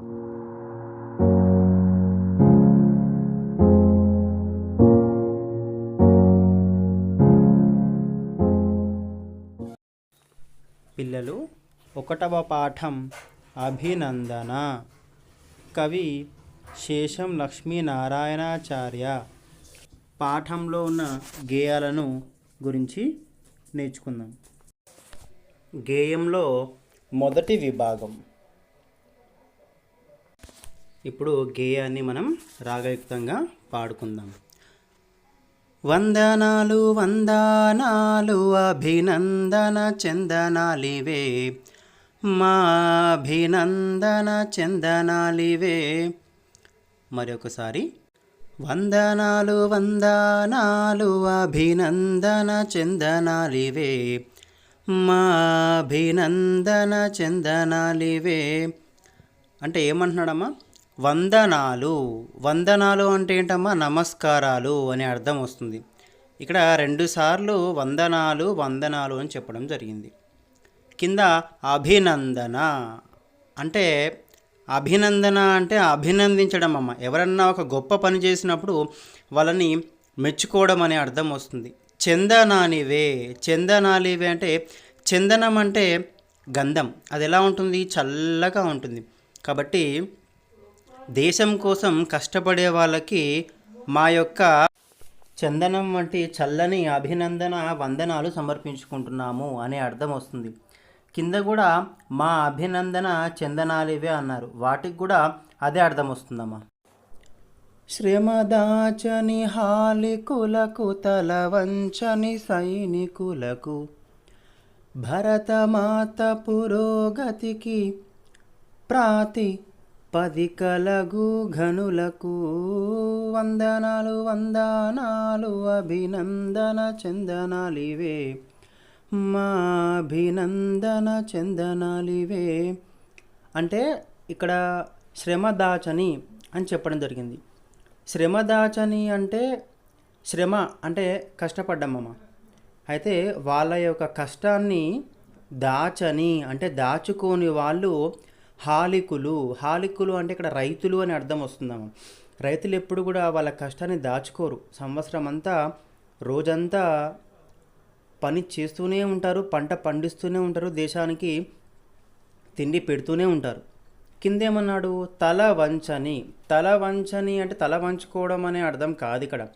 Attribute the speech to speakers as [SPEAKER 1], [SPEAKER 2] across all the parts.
[SPEAKER 1] పిల్లలు ఒకటవ పాఠం అభినందన. కవి శేషం లక్ష్మీనారాయణాచార్య. పాఠంలో ఉన్న గేయాలను గురించి నేర్చుకుందాం. గేయంలో మొదటి విభాగం ఇప్పుడు గేయాన్ని మనం రాగయుక్తంగా పాడుకుందాం. వందనాలు వందనాలు అభినందన చందనాలివే. మా అభినందన చందనాలివే. మరొకసారి. వందనాలు వందనాలు అభినందన చందనాలివే. మా అభినందన చందనాలివే. అంటే ఏమంటున్నాడమ్మా? వందనాలు. వందనాలు అంటే ఏంటమ్మా? నమస్కారాలు అనే అర్థం వస్తుంది. ఇక్కడ రెండుసార్లు వందనాలు వందనాలు అని చెప్పడం జరిగింది. కింద అభినందన. అంటే అభినందన అంటే అభినందించడం అమ్మ. ఎవరన్నా ఒక గొప్ప పని చేసినప్పుడు వాళ్ళని మెచ్చుకోవడం అనే అర్థం వస్తుంది. చందనానివే. చందనాలివే అంటే చందనం అంటే గంధం. అది ఎలా ఉంటుంది? చల్లగా ఉంటుంది. కాబట్టి దేశం కోసం కష్టపడే వాళ్ళకి మా యొక్క చందనం వంటి చల్లని అభినందన వందనాలు సమర్పించుకుంటున్నాము అనే అర్థం వస్తుంది. కింద కూడా మా అభినందన చందనాలివే అన్నారు. వాటికి కూడా అదే అర్థం వస్తుందమ్మా. శ్రమదాచని హాలికులకు తల వంచని సైనికులకు భరతమాత పురోగతికి ప్రాతి పది కలగు ఘనులకు వందనాలు వందనాలు అభినందన చందనాలివే. మా అభినందన చందనాలివే. అంటే ఇక్కడ శ్రమదాచని అని చెప్పడం జరిగింది. శ్రమదాచని అంటే శ్రమ అంటే కష్టపడ్డామమ్మ అయితే వాళ్ళ యొక్క కష్టాన్ని దాచని అంటే దాచుకోని వాళ్ళు హాలికులు. హాలికులు అంటే ఇక్కడ రైతులు అని అర్థం వస్తుందాము రైతులు ఎప్పుడు కూడా వాళ్ళ కష్టాన్ని దాచుకోరు. సంవత్సరం అంతా రోజంతా పని చేస్తూనే ఉంటారు పంట పండిస్తూనే ఉంటారు దేశానికి తిండి పెడుతూనే ఉంటారు. కిందేమన్నాడు? తల వంచని. తల వంచని అంటే తల వంచుకోవడం అనే అర్థం కాదు ఇక్కడ.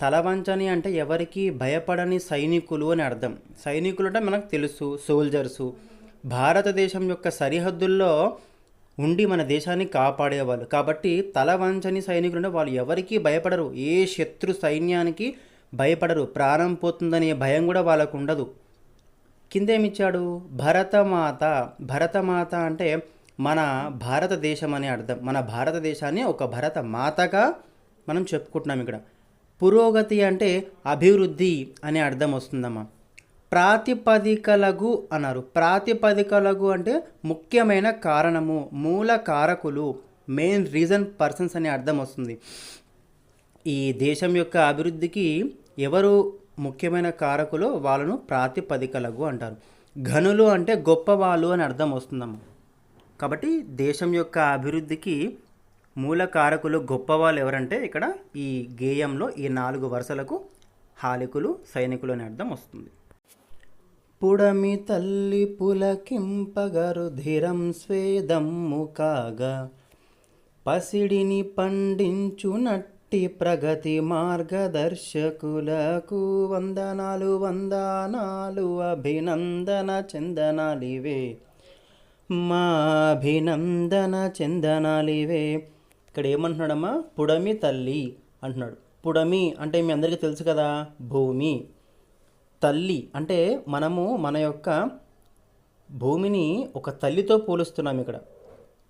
[SPEAKER 1] తల వంచని అంటే ఎవరికి భయపడని సైనికులు అని అర్థం. సైనికులు అంటే మనకు తెలుసు సోల్జర్సు భారతదేశం యొక్క సరిహద్దుల్లో ఉండి మన దేశాన్ని కాపాడేవాళ్ళు. కాబట్టి తల వంచని సైనికులు వాళ్ళు ఎవరికీ భయపడరు. ఏ శత్రు సైన్యానికి భయపడరు. ప్రాణం పోతుందనే భయం కూడా వాళ్ళకు ఉండదు. కిందేమిచ్చాడు? భరతమాత. భరతమాత అంటే మన భారతదేశం అనే అర్థం. మన భారతదేశాన్ని ఒక భరత మాతగా మనం చెప్పుకుంటున్నాం ఇక్కడ. పురోగతి అంటే అభివృద్ధి అనే అర్థం వస్తుందమ్మా. ప్రాతిపదికలగు అన్నారు ప్రాతిపదికలగు అంటే ముఖ్యమైన కారణము మూల కారకులు మెయిన్ రీజన్ పర్సన్స్ అనే అర్థం వస్తుంది. ఈ దేశం యొక్క అభివృద్ధికి ఎవరు ముఖ్యమైన కారకులు వాళ్ళను ప్రాతిపదికలగు అంటారు. ఘనులు అంటే గొప్పవాళ్ళు అని అర్థం వస్తుందమ్మ. కాబట్టి దేశం యొక్క అభివృద్ధికి మూల కారకులు గొప్పవాళ్ళు ఎవరంటే ఇక్కడ ఈ గేయంలో ఈ నాలుగు వరుసలకు హాలికులు సైనికులు అనే అర్థం వస్తుంది. పుడమి తల్లి పులకింపగరు ధీరం స్వేదమ్ము కాగా. పసిడిని పండించునట్టి ప్రగతి మార్గదర్శకులకు వందనాలు వందనాలు అభినందన చందనాలివే. మా అభినందన చందనాలివే. ఇక్కడ ఏమంటున్నాడమ్మా? పుడమి తల్లి అంటున్నాడు. పుడమి అంటే మీ అందరికీ తెలుసు కదా? భూమి. తల్లి అంటే మనము మన యొక్క భూమిని ఒక తల్లితో పోలుస్తున్నాం ఇక్కడ.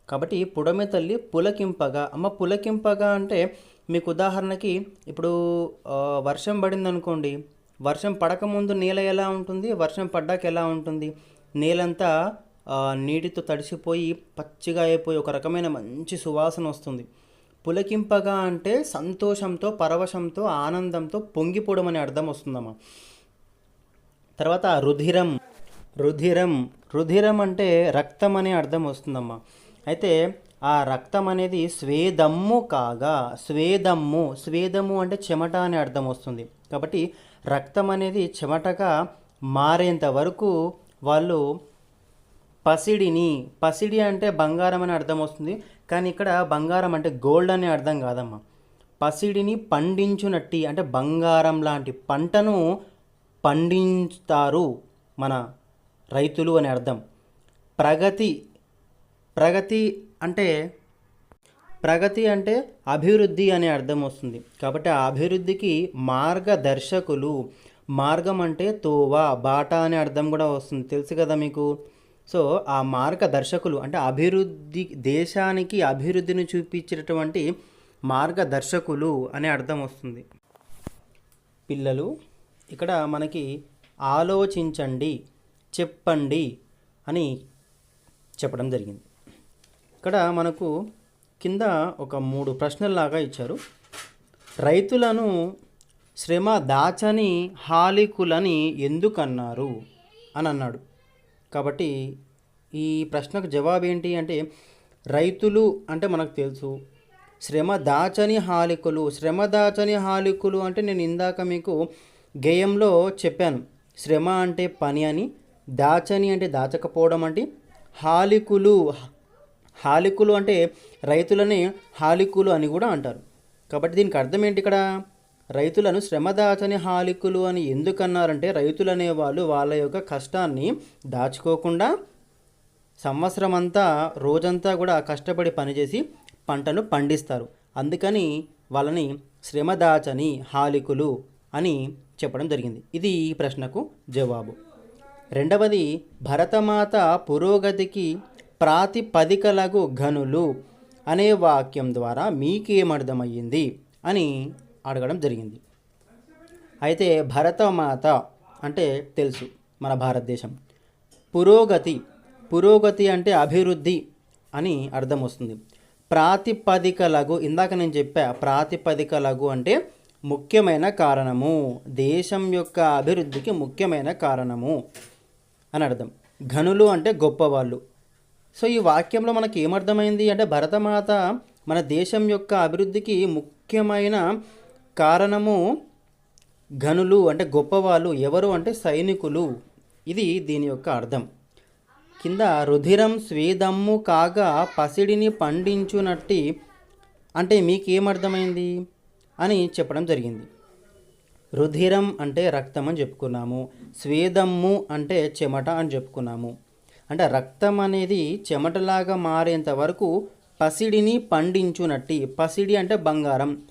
[SPEAKER 1] కాబట్టి పుడమి తల్లి పులకింపగా. అమ్మ పులకింపగా అంటే మీకు ఉదాహరణకి ఇప్పుడు వర్షం పడింది అనుకోండి వర్షం పడకముందు నేల ఎలా ఉంటుంది? వర్షం పడ్డాక ఎలా ఉంటుంది? నేలంతా నీటితో తడిసిపోయి పచ్చిగా అయిపోయి ఒక రకమైన మంచి సువాసన వస్తుంది. పులకింపగా అంటే సంతోషంతో పరవశంతో ఆనందంతో పొంగిపోవడం అనే అర్థం వస్తుందమ్మా. తర్వాత రుధిరం. రుధిరం. రుధిరం అంటే రక్తం అనే అర్థం వస్తుందమ్మా. అయితే ఆ రక్తం అనేది స్వేదమ్ము కాగా స్వేదమ్ము స్వేదము అంటే చెమట అని అర్థం వస్తుంది. కాబట్టి రక్తం అనేది చెమటగా మారేంత వరకు వాళ్ళు పసిడిని పసిడి అంటే బంగారం అని అర్థం వస్తుంది. కానీ ఇక్కడ బంగారం అంటే గోల్డ్ అనే అర్థం కాదమ్మా. పసిడిని పండించునట్టి అంటే బంగారం లాంటి పంటను పండిస్తారు మన రైతులు అని అర్థం. ప్రగతి ప్రగతి అంటే ప్రగతి అంటే అభివృద్ధి అనే అర్థం వస్తుంది. కాబట్టి ఆ అభివృద్ధికి మార్గదర్శకులు మార్గం అంటే తోవ బాట అనే అర్థం కూడా వస్తుంది. తెలుసు కదా మీకు? సో ఆ మార్గదర్శకులు అంటే అభివృద్ధి దేశానికి అభివృద్ధిని చూపించేటటువంటి మార్గదర్శకులు అనే అర్థం వస్తుంది. పిల్లలు ఇక్కడ మనకి ఆలోచించండి చెప్పండి అని చెప్పడం జరిగింది. ఇక్కడ మనకు కింద ఒక మూడు ప్రశ్నల్లాగా ఇచ్చారు. రైతులను శ్రమ దాచని హాలికులని ఎందుకన్నారు అని అన్నాడు. కాబట్టి ఈ ప్రశ్నకు జవాబు ఏంటి అంటే రైతులు అంటే మనకు తెలుసు. శ్రమ దాచని హాలికులు శ్రమ దాచని హాలికులు అంటే నేను ఇందాక మీకు గేయంలో చెప్పాను శ్రమ అంటే పని అని దాచని అంటే దాచకపోవడం అంటే హాలికులు హాలికులు అంటే రైతులని హాలికులు అని కూడా అంటారు. కాబట్టి దీనికి అర్థం ఏంటి ఇక్కడ? రైతులను శ్రమ దాచని హాలికులు అని ఎందుకన్నారంటే రైతులు అనేవాళ్ళు వాళ్ళ యొక్క కష్టాన్ని దాచుకోకుండా సంవత్సరం అంతా రోజంతా కూడా కష్టపడి పనిచేసి పంటను పండిస్తారు. అందుకని వాళ్ళని శ్రమ దాచని హాలికులు అని చెప్పడం జరిగింది. ఇది ఈ ప్రశ్నకు జవాబు. రెండవది భరతమాత పురోగతికి ప్రాతిపదికలకు ఘనులు అనే వాక్యం ద్వారా మీకేమర్థమయ్యింది అని అడగడం జరిగింది. అయితే భరతమాత అంటే తెలుసు మన భారతదేశం. పురోగతి పురోగతి అంటే అభివృద్ధి అని అర్థం వస్తుంది ప్రాతిపదికలకు ఇందాక నేను చెప్పా ప్రాతిపదికలకు అంటే ముఖ్యమైన కారణము. దేశం యొక్క అభివృద్ధికి ముఖ్యమైన కారణము అని అర్థం. ఘనులు అంటే గొప్పవాళ్ళు. సో ఈ వాక్యంలో మనకి ఏమర్థమైంది అంటే భరతమాత మన దేశం యొక్క అభివృద్ధికి ముఖ్యమైన కారణము ఘనులు అంటే గొప్పవాళ్ళు ఎవరు అంటే సైనికులు. ఇది దీని యొక్క అర్థం. కింద రుధిరం స్వేదమ్ము కాగా పసిడిని పండించునట్టి అంటే మీకేమర్థమైంది? అని చెప్పడం జరిగింది. రుధిరం అంటే రక్తం అని చెప్పుకున్నాము. స్వేదమ్ము అంటే చెమట అని చెప్పుకున్నాము. అంటే రక్తం అనేది చెమటలాగా మారేంత వరకు పసిడిని పండించునట్టి పసిడి అంటే బంగారం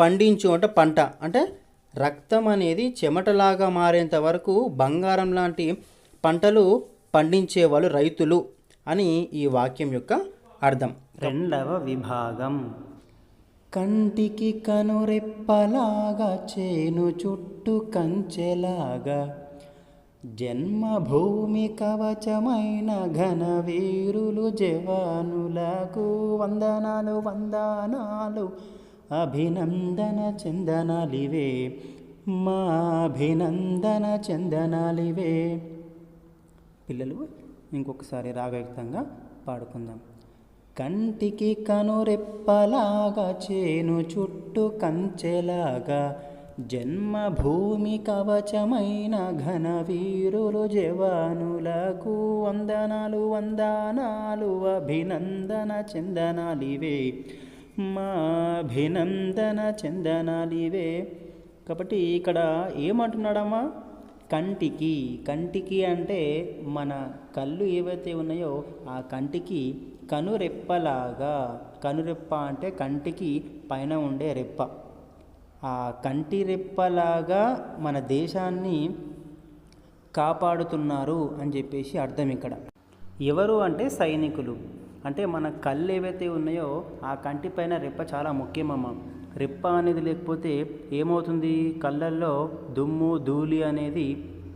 [SPEAKER 1] పండించు అంటే పంట. అంటే రక్తం అనేది చెమటలాగా మారేంత వరకు బంగారం లాంటి పంటలు పండించేవాళ్ళు రైతులు అని ఈ వాక్యం యొక్క అర్థం. రెండవ విభాగం. కంటికి కనురెప్పలాగా చేను చుట్టూ కంచెలాగా. జన్మభూమి కవచమైన ఘన వీరులు జవానులకు వందనాలు వందనాలు. అభినందన చందనాలివే మా అభినందన చందనాలివే. పిల్లలు ఇంకొకసారి రాగయుక్తంగా పాడుకుందాం. కంటికి కనురెప్పలాగా చేను చుట్టూ కంచెలాగా జన్మభూమి కవచమైన ఘన వీరులు జవానులకు వందనాలు వందనాలు అభినందన చందనాలివే. మా అభినందన చందనాలివే. కాబట్టి ఇక్కడ ఏమంటున్నాడమ్మా? కంటికి కంటికి అంటే మన కళ్ళు ఏవైతే ఉన్నాయో ఆ కంటికి కనురెప్పలాగా కనురెప్ప అంటే కంటికి పైన ఉండే రెప్ప. ఆ కంటి రెప్పలాగా మన దేశాన్ని కాపాడుతున్నారు అని చెప్పేసి అర్థం ఇక్కడ. ఎవరు అంటే సైనికులు. అంటే మన కళ్ళు ఏవైతే ఉన్నాయో ఆ కంటి పైన రెప్ప చాలా ముఖ్యమమ్మ. రెప్ప అనేది లేకపోతే ఏమవుతుంది? కళ్ళల్లో దుమ్ము ధూళి అనేది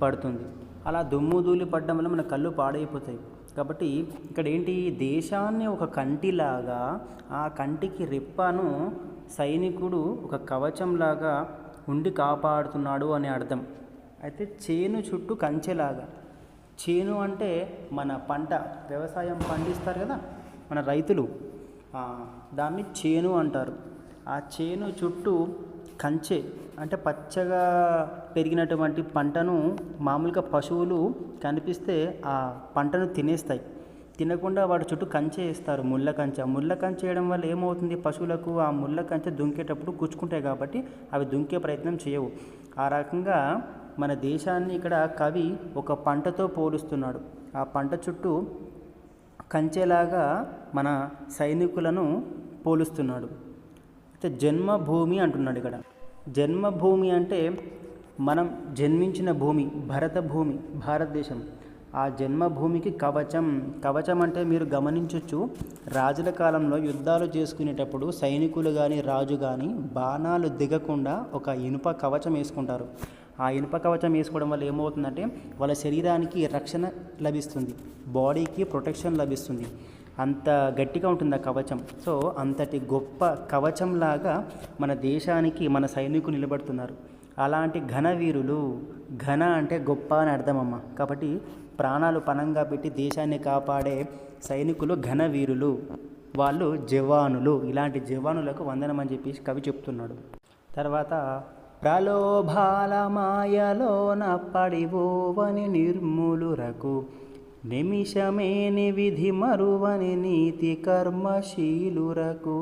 [SPEAKER 1] పడుతుంది. అలా దుమ్ము ధూళి పడడం వల్ల మన కళ్ళు పాడైపోతాయి. కాబట్టి ఇక్కడ ఏంటి? దేశాన్ని ఒక కంటిలాగా ఆ కంటికి రెప్పను సైనికుడు ఒక కవచంలాగా ఉండి కాపాడుతున్నాడు అని అర్థం. అయితే చేను చుట్టూ కంచెలాగా. చేను అంటే మన పంట వ్యవసాయం పండిస్తారు కదా మన రైతులు. దాన్ని చేను అంటారు. ఆ చేను చుట్టూ కంచె అంటే పచ్చగా పెరిగినటువంటి పంటను మామూలుగా పశువులు కనిపిస్తే ఆ పంటను తినేస్తాయి. తినకుండా వాటి చుట్టూ కంచె వేస్తారు ముళ్ళ కంచె. ముళ్ళ కంచె వేయడం వల్ల ఏమవుతుంది? పశువులకు ఆ ముళ్ళ కంచె దుంకేటప్పుడు గుచ్చుకుంటాయి కాబట్టి అవి దుంకే ప్రయత్నం చేయవు. ఆ రకంగా మన దేశాన్ని ఇక్కడ కవి ఒక పంటతో పోలుస్తున్నాడు. ఆ పంట చుట్టూ కంచెలాగా మన సైనికులను పోలుస్తున్నాడు. అయితే జన్మభూమి అంటున్నాడు ఇక్కడ. జన్మభూమి అంటే మనం జన్మించిన భూమి భరత భూమి భారతదేశం. ఆ జన్మభూమికి కవచం. కవచం అంటే మీరు గమనించవచ్చు రాజుల కాలంలో యుద్ధాలు చేసుకునేటప్పుడు సైనికులు కానీ రాజు కానీ బాణాలు దిగకుండా ఒక ఇనుప కవచం వేసుకుంటారు. ఆ ఇనుప కవచం వేసుకోవడం వల్ల ఏమవుతుందంటే వాళ్ళ శరీరానికి రక్షణ లభిస్తుంది. బాడీకి ప్రొటెక్షన్ లభిస్తుంది. అంత గట్టిగా ఉంటుంది ఆ కవచం. సో అంతటి గొప్ప కవచంలాగా మన దేశానికి మన సైనికులు నిలబడుతున్నారు. అలాంటి ఘనవీరులు ఘన అంటే గొప్ప అని అర్థమమ్మ. కాబట్టి ప్రాణాలు పణంగా పెట్టి దేశాన్ని కాపాడే సైనికులు ఘనవీరులు. వాళ్ళు జవానులు. ఇలాంటి జవానులకు వందనం అని చెప్పి కవి చెప్తున్నాడు. తర్వాత ప్రలోభాల మాయలోన పడివోవని నిర్మూలురకు నిమిషమేని విధి మరువని నీతి కర్మశీలురకు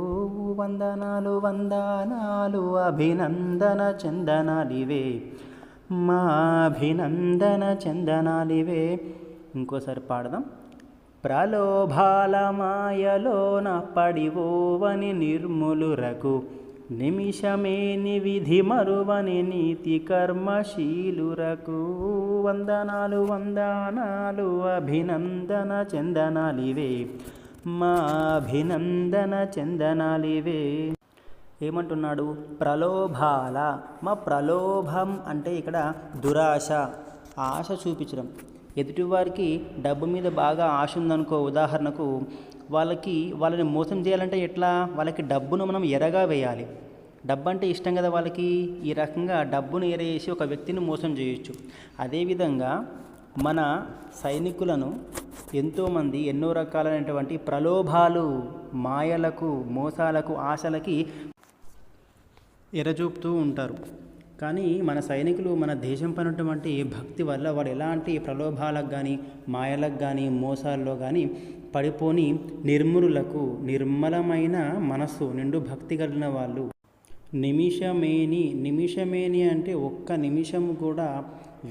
[SPEAKER 1] వందనాలు వందనాలు అభినందన చందనాలివే. మా అభినందన చందనాలివే. ఇంకోసారి పాడదాం. ప్రలోభాల మాయలోన పడివోవని నిర్ములురకు నిమిషమేని విధి మరువని నీతి కర్మశీలురకు వందనాలు వందనాలు అభినందన చందనాలివే. మా అభినందన చందనాలివే. ఏమంటున్నాడు? ప్రలోభాల. మా ప్రలోభం అంటే ఇక్కడ దురాశ ఆశ చూపించడం. ఎదుటివారికి డబ్బు మీద బాగా ఆశ ఉందనుకో ఉదాహరణకు వాళ్ళకి వాళ్ళని మోసం చేయాలంటే ఎట్లా? వాళ్ళకి డబ్బును మనం ఎరగా వేయాలి. డబ్బు అంటే ఇష్టం కదా వాళ్ళకి? ఈ రకంగా డబ్బును ఎరేసి ఒక వ్యక్తిని మోసం చేయొచ్చు. అదేవిధంగా మన సైనికులను ఎంతోమంది ఎన్నో రకాలైనటువంటి ప్రలోభాలు మాయలకు మోసాలకు ఆశలకి ఎరచూపుతూ ఉంటారు. కానీ మన సైనికులు మన దేశం పైనటువంటి భక్తి వల్ల వాడు ఎలాంటి ప్రలోభాలకు కానీ మాయలకు కానీ మోసాల్లో కానీ పడిపోని నిర్మరులకు నిర్మలమైన మనస్సు నిండు భక్తి కలిగిన వాళ్ళు. నిమిషమేని నిమిషమేని అంటే ఒక్క నిమిషం కూడా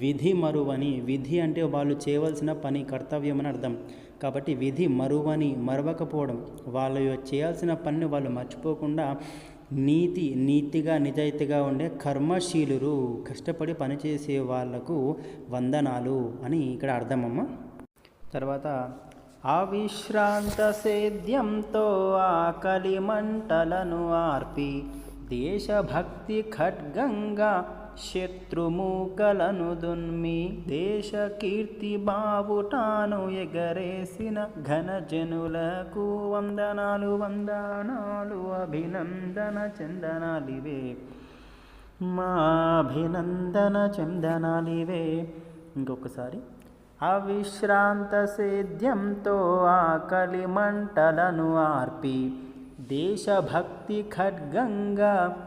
[SPEAKER 1] విధి మరువని విధి అంటే వాళ్ళు చేయవలసిన పని కర్తవ్యం అని అర్థం. కాబట్టి విధి మరువని మరవకపోవడం వాళ్ళు చేయాల్సిన పనిని వాళ్ళు మర్చిపోకుండా నీతి నీతిగా నిజాయితీగా ఉండే కర్మశీలురు కష్టపడి పనిచేసే వాళ్ళకు వందనాలు అని ఇక్కడ అర్థమమ్మ. తర్వాత అవిశ్రాంత సేద్యంతో ఆకలి మంటలను ఆర్పి దేశభక్తి ఖడ్గంగా శత్రుమూకలను దున్మి దేశ కీర్తి బావుటాను ఎగరేసిన ఘనజనులకు వందనాలు వందనాలు అభినందన చందనాలివే. మా అభినందన చందనాలివే. ఇంకొకసారి. అవిశ్రాంత సేద్యంతో ఆకలి మంటలను ఆర్పి దేశభక్తి ఖడ్గంగా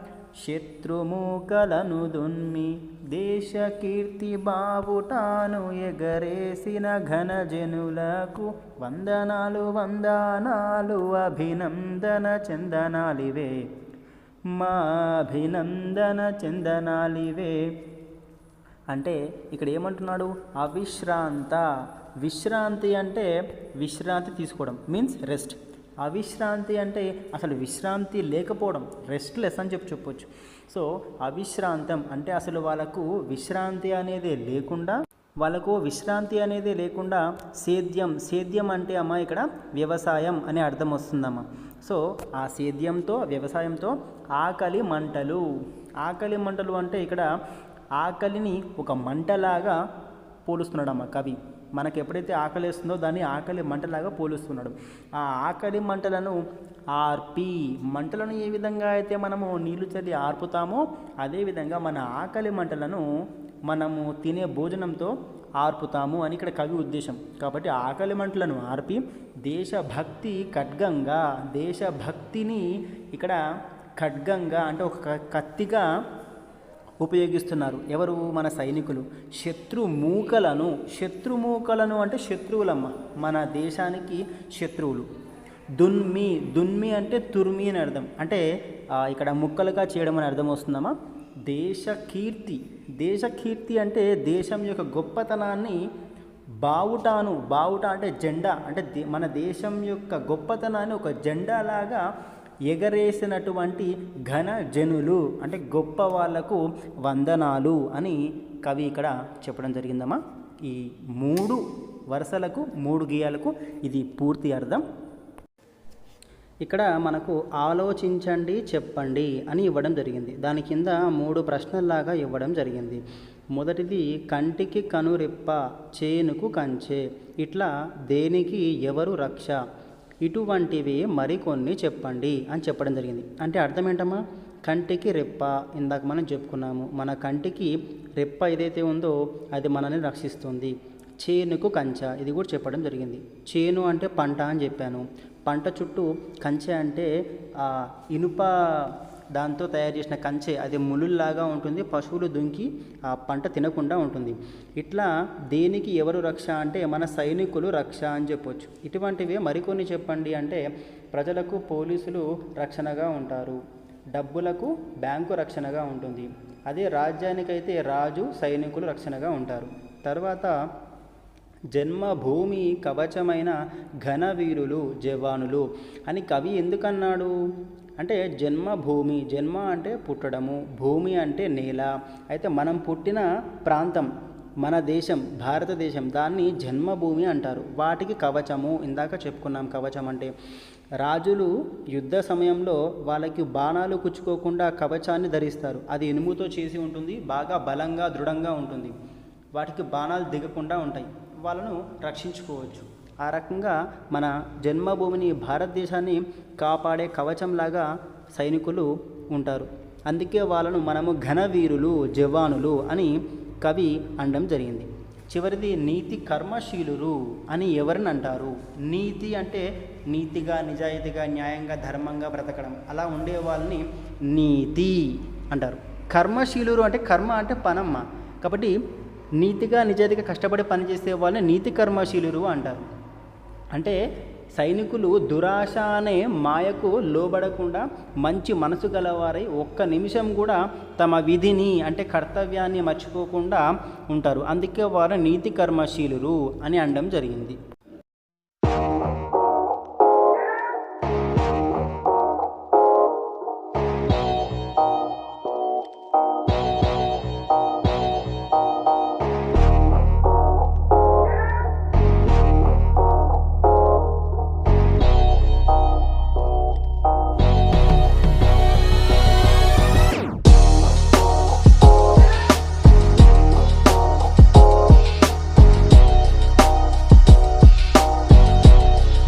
[SPEAKER 1] శత్రుమూకలను దున్మి దేశ కీర్తి బావుటాను ఎగరేసిన ఘనజనులకు వందనాలు వందనాలు అభినందన చందనాలివే. మా అభినందన చందనాలివే. అంటే ఇక్కడ ఏమంటున్నాడు? అవిశ్రాంత. విశ్రాంతి అంటే విశ్రాంతి తీసుకోవడం. Means rest. అవిశ్రాంతి అంటే అసలు విశ్రాంతి లేకపోవడం రెస్ట్లెస్ అని చెప్పి చెప్పొచ్చు. సో అవిశ్రాంతం అంటే అసలు వాళ్ళకు విశ్రాంతి అనేది లేకుండా వాళ్ళకు విశ్రాంతి అనేది లేకుండా సేద్యం సేద్యం అంటే అమ్మ ఇక్కడ వ్యవసాయం అనే అర్థం వస్తుందమ్మా. సో ఆ సేద్యంతో వ్యవసాయంతో ఆకలి మంటలు. ఆకలి మంటలు అంటే ఇక్కడ ఆకలిని ఒక మంటలాగా పోలుస్తున్నాడమ్మ కవి. మనకు ఎప్పుడైతే ఆకలి వేస్తుందో దాన్ని ఆకలి మంటలాగా పోలుస్తున్నాడు. ఆ ఆకలి మంటలను ఆర్పి మంటలను ఏ విధంగా అయితే మనము నీళ్ళు చల్లి ఆర్పుతామో అదేవిధంగా మన ఆకలి మంటలను మనము తినే భోజనంతో ఆర్పుతాము అని ఇక్కడ కవి ఉద్దేశం. కాబట్టి ఆకలి మంటలను ఆర్పి దేశభక్తి ఖడ్గంగా దేశభక్తిని ఇక్కడ ఖడ్గంగా అంటే ఒక కత్తిగా ఉపయోగిస్తున్నారు. ఎవరు? మన సైనికులు. శత్రు మూకలను శత్రు మూకలను అంటే శత్రువులమ్మ. మన దేశానికి శత్రువులు. దున్మి దున్మి అంటే తుర్మి అని అర్థం. అంటే ఇక్కడ ముక్కలుగా చేయడం అని అర్థం వస్తుందమ్మా. దేశ కీర్తి. దేశ కీర్తి అంటే దేశం యొక్క గొప్పతనాన్ని బావుటాను. బావుట అంటే జెండా. అంటే దే- మన దేశం యొక్క గొప్పతనాన్ని ఒక జెండాలాగా ఎగరేసినటువంటి ఘన జనులు అంటే గొప్ప వాళ్ళకు వందనాలు అని కవి ఇక్కడ చెప్పడం జరిగిందమ్మా. ఈ మూడు వరుసలకు మూడు గీయాలకు ఇది పూర్తి అర్థం. ఇక్కడ మనకు ఆలోచించండి చెప్పండి అని ఇవ్వడం జరిగింది. దాని కింద మూడు ప్రశ్నల్లాగా ఇవ్వడం జరిగింది. మొదటిది కంటికి కనురెప్ప చేనుకు కంచె. ఇట్లా దేనికి ఎవరు రక్ష? ఇటువంటివి మరికొన్ని చెప్పండి అని చెప్పడం జరిగింది. అంటే అర్థం ఏంటమ్మా? కంటికి రెప్ప ఇందాక మనం చెప్పుకున్నాము. మన కంటికి రెప్ప ఏదైతే ఉందో అది మనల్ని రక్షిస్తుంది. చేనుకు కంచ ఇది కూడా చెప్పడం జరిగింది. చేను అంటే పంట అని చెప్పాను. పంట చుట్టూ కంచె అంటే ఆ ఇనుప దాంతో తయారు చేసిన కంచె అది ములుల్లాగా ఉంటుంది పశువులు దుంకి ఆ పంట తినకుండా ఉంటుంది. ఇట్లా దేనికి ఎవరు రక్ష అంటే మన సైనికులు రక్ష అని చెప్పొచ్చు. ఇటువంటివే మరికొన్ని చెప్పండి అంటే ప్రజలకు పోలీసులు రక్షణగా ఉంటారు. డబ్బులకు బ్యాంకు రక్షణగా ఉంటుంది. అదే రాజ్యానికైతే రాజు సైనికులు రక్షణగా ఉంటారు. తర్వాత జన్మభూమి కవచమైన ఘనవీరులు జవానులు అని కవి ఎందుకన్నాడు? అంటే జన్మభూమి జన్మ అంటే పుట్టడము భూమి అంటే నేల. అయితే మనం పుట్టిన ప్రాంతం మన దేశం భారతదేశం దాన్ని జన్మభూమి అంటారు. వాటికి కవచము ఇందాక చెప్పుకున్నాం కవచం అంటే. రాజులు యుద్ధ సమయంలో వాళ్ళకి బాణాలు కుచ్చుకోకుండా కవచాన్ని ధరిస్తారు. అది ఇనుముతో చేసి ఉంటుంది బాగా బలంగా దృఢంగా ఉంటుంది. వాటికి బాణాలు దిగకుండా ఉంటాయి. వాళ్ళను రక్షించుకోవచ్చు. ఆ రకంగా మన జన్మభూమిని భారతదేశాన్ని కాపాడే కవచంలాగా సైనికులు ఉంటారు. అందుకే వాళ్ళను మనము ఘనవీరులు జవానులు అని కవి అనడం జరిగింది. చివరిది నీతి కర్మశీలురు అని ఎవరిని అంటారు? నీతి అంటే నీతిగా నిజాయితీగా న్యాయంగా ధర్మంగా బ్రతకడం. అలా ఉండే వాళ్ళని నీతి అంటారు. కర్మశీలురు అంటే కర్మ అంటే పనమ్మ. కాబట్టి నీతిగా నిజాయితీగా కష్టపడి పనిచేసే వాళ్ళని నీతి కర్మశీలురు అంటారు. అంటే సైనికులు దురాశ అనే మాయకు లోబడకుండా మంచి మనసు గలవారై ఒక్క నిమిషం కూడా తమ విధిని అంటే కర్తవ్యాన్ని మర్చిపోకుండా ఉంటారు. అందుకే వారు నీతి కర్మశీలురు అని అనడం జరిగింది.